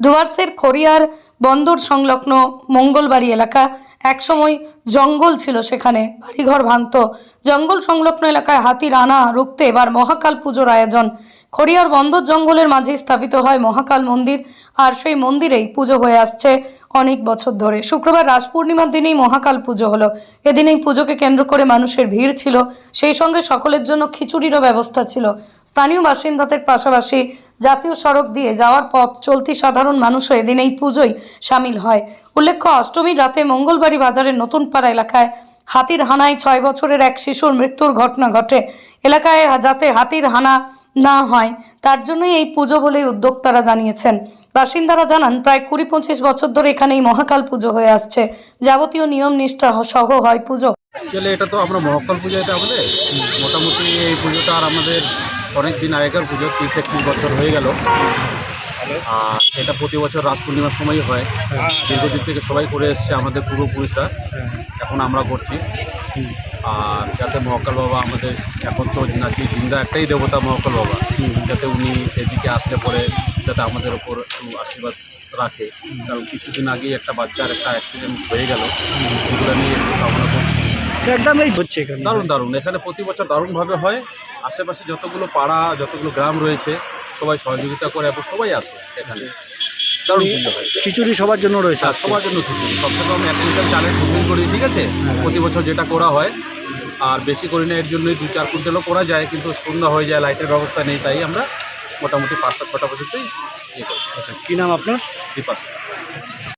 ডুয়ার্সের খড়িয়ার বন্দর সংলগ্ন মঙ্গলবাড়ি এলাকা। একসময় জঙ্গল ছিল সেখানে, বাড়িঘর ভাঙত। জঙ্গল সংলগ্ন এলাকায় হাতির আনা রুখতে এবার মহাকাল পুজোর আয়োজন। খড়িয়ার বন্দর জঙ্গলের মাঝে স্থাপিত হয় মহাকাল মন্দির, আর সেই মন্দিরেই পুজো হয়ে আসছে অনেক বছর ধরে। শুক্রবার রাস পূর্ণিমার দিনেই মহাকাল পুজো হলো। এদিন এই পুজোকে কেন্দ্র করে মানুষের ভিড় ছিল। সেই সঙ্গে সকলের জন্য খিচুড়িরও ব্যবস্থা ছিল। স্থানীয় বাসিন্দাদের পাশাপাশি জাতীয় সড়ক দিয়ে যাওয়ার পথ চলতি সাধারণ মানুষও এদিন এই পুজোয় সামিল হয়। উল্লেখ্য, অষ্টমীর রাতে মঙ্গলবাড়ি বাজারের নতুন পাড়া এলাকায় হাতির হানায় ছয় বছরের এক শিশুর মৃত্যুর ঘটনা ঘটে। এলাকায় যাতে হাতির হানা না হয়, তার জন্যই এই পুজো বলেই উদ্যোক্তারা জানিয়েছেন। বাসিন্দারা জানান, প্রায় কুড়ি পঁচিশ বছর ধরে এখানে এই মহাকাল পুজো হয়ে আসছে। যাবতীয় নিয়ম নিষ্ঠা সহ হয় পুজো। অ্যাকচুয়ালি এটা তো আমরা মহাকাল পুজো এটা আমাদের মোটামুটি এই পুজোটা আর আমাদের অনেক দিন আগেকার পুজো, তিরিশ, একত্রিশ বছর হয়ে গেল। আর এটা প্রতি বছর রাজ পূর্ণিমার সময়ই হয়। দীর্ঘদিন থেকে সবাই করে এসছে আমাদের পূর্বপুরুষরা এখন আমরা করছি। আর যাতে মহাকাল বাবা আমাদের এখন তো নাকি জিন্দা একটাই দেবতা মহাকাল বাবা। যাতে উনি এদিকে আসলে পরে যাতে আমাদের ওপর আশীর্বাদ রাখে। কারণ কিছুদিন আগেই একটা বাচ্চার একটা অ্যাক্সিডেন্ট হয়ে গেল। এগুলো নিয়ে একটু কামনা করছি। একদম এই হচ্ছে দারুণ দারুণ। এখানে প্রতি বছর দারুণভাবে হয়। আশেপাশে যতগুলো পাড়া যতগুলো গ্রাম রয়েছে সবাই সহযোগিতা করে এবং সবাই আসে এখানে। দারুণ পুজো হয় খিচুড়ি সবার জন্য রয়েছে আর সবার জন্য খিচুড়ি। কমসে কম এক কুইন্টাল চালের বুকিং করি ঠিক আছে? প্রতি বছর যেটা করা হয়। আর বেশি করি না এর জন্যই দু চার কুইন্টালও করা যায় কিন্তু সন্ধ্যা হয়ে যায় লাইটের ব্যবস্থা নেই তাই আমরা মোটামুটি পাঁচটা ছটা পর্যন্তই ইয়ে করি। আচ্ছা কী নাম আপনার? বিপাস